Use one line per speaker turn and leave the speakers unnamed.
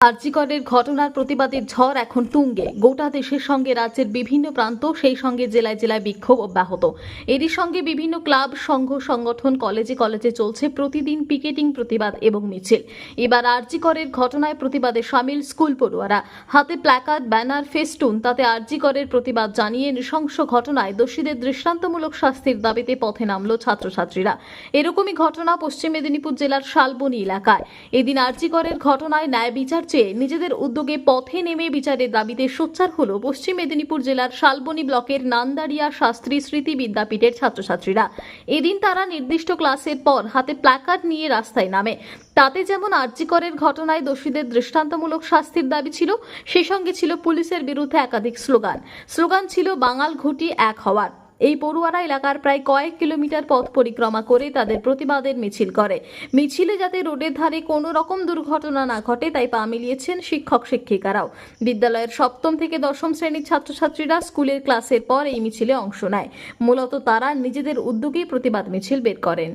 আর্জিকরের ঘটনার প্রতিবাদের ঝড় এখন তুঙ্গে। গোটা দেশের সঙ্গে রাজ্যের বিভিন্ন প্রান্ত, সেই সঙ্গে জেলায় জেলায় বিক্ষোভ অব্যাহত। এরই সঙ্গে বিভিন্ন ক্লাব, সংঘ, সংগঠন, কলেজে কলেজে চলছে প্রতিদিন পিকেটিং প্রতিবাদ এবং মিছিল। এবার আর্জিকরের ঘটনায় প্রতিবাদে সামিল স্কুল পড়ুয়ারা। হাতে প্ল্যাকার্ড, ব্যানার, ফেস্টুন, তাতে আর্জিকরের প্রতিবাদ জানিয়ে নৃশংস ঘটনায় দোষীদের দৃষ্টান্তমূলক শাস্তির দাবিতে পথে নামল ছাত্রছাত্রীরা। এরকমই ঘটনা পশ্চিম মেদিনীপুর জেলার শালবনী এলাকায়। এদিন আর্জিকরের ঘটনায় ন্যায় বিচার চেয়ে নিজেদের উদ্যোগে পথে নেমে বিচারের দাবিতে সোচ্চার হল পশ্চিম মেদিনীপুর জেলার শালবনী ব্লকের নান্দারিয়া শাস্ত্রী স্মৃতি বিদ্যাপীঠের ছাত্রছাত্রীরা। এদিন তারা নির্দিষ্ট ক্লাসের পর হাতে প্ল্যাকার্ড নিয়ে রাস্তায় নামে। তাতে যেমন আর্জিকরের ঘটনায় দোষীদের দৃষ্টান্তমূলক শাস্তির দাবি ছিল, সেই সঙ্গে ছিল পুলিশের বিরুদ্ধে একাধিক স্লোগান। স্লোগান ছিল, বাঙাল ঘুটি এক হওয়ার। এই পড়ুয়ারা এলাকার প্রায় কয়েক কিলোমিটার পথ পরিক্রমা করে তাদের প্রতিবাদের মিছিল করে। মিছিলে যাতে রোডের ধারে কোনো রকম দুর্ঘটনা না ঘটে, তাই পা মিলিয়েছেন শিক্ষক শিক্ষিকারাও। বিদ্যালয়ের সপ্তম থেকে দশম শ্রেণির ছাত্রছাত্রীরা স্কুলের ক্লাসের পর এই মিছিলে অংশ নেয়। মূলত তারা নিজেদের উদ্যোগেই প্রতিবাদ মিছিল বের করেন।